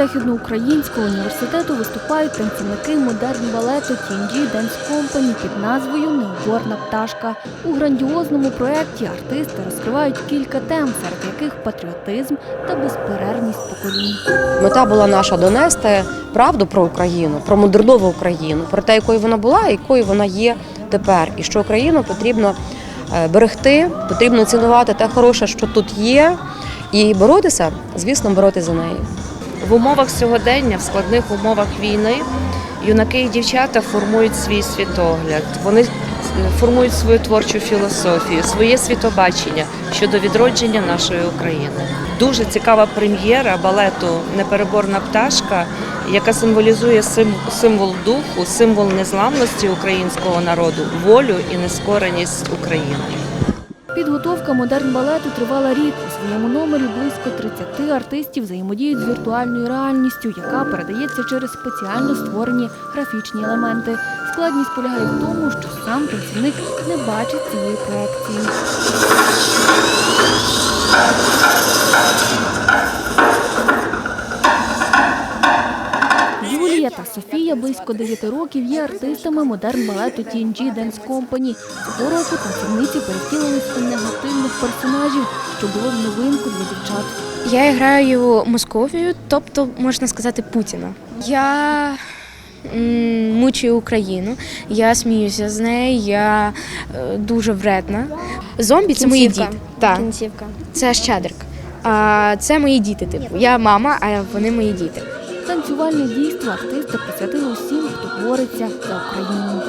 Західноукраїнського університету виступають танцівники модерн балету TNG Dance Company під назвою Необорна пташка. У грандіозному проєкті артисти розкривають кілька тем, серед яких патріотизм та безперервність поколінь. Мета була наша донести правду про Україну, про модернову Україну, про те, якою вона була, і якою вона є тепер. І що Україну потрібно е, берегти, потрібно цінувати те хороше, що тут є, і боротися, звісно, боротися за неї. В умовах сьогодення, в складних умовах війни, юнаки і дівчата формують свій світогляд. Вони е, формують свою творчу філософію, своє світобачення щодо відродження нашої України. Дуже цікава прем'єра балету Непереборна пташка, яка символізує символ духу, символ незламності українського народу, волю і нескореність України. Підготовка модерн балету тривала рік. У своєму номері близько 30 артистів взаємодіють з віртуальною реальністю, яка передається через спеціально створені графічні елементи. Складність полягає в тому, що сам танцівник не бачить цієї проекції. Та Софія близько 9 років є артистами модерн балету TNG Dance Company. Цього року танцівниці перевтілились у негативних персонажів, що було в новинку для дівчат. Я граю Московію, тобто можна сказати Путіна. Я мучую Україну, я сміюся з нею, я е, дуже вредна. Зомбі це мої діти. Так, Кінцівка. це Щедрик. А це мої діти. Типу. Я мама, а вони мої діти. Танцювальне дійство артисти присвятили усім, хто бореться за Україну.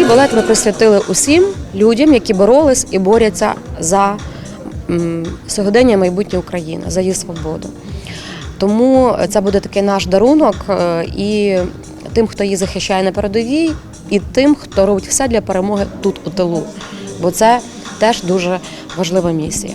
І балет ми присвятили усім людям, які боролись і борються за сьогодення майбутнє України, за її свободу. Тому це буде такий наш дарунок е, і тим, хто її захищає на передовій, і тим, хто робить все для перемоги тут у тилу. Бо це теж дуже важлива місія.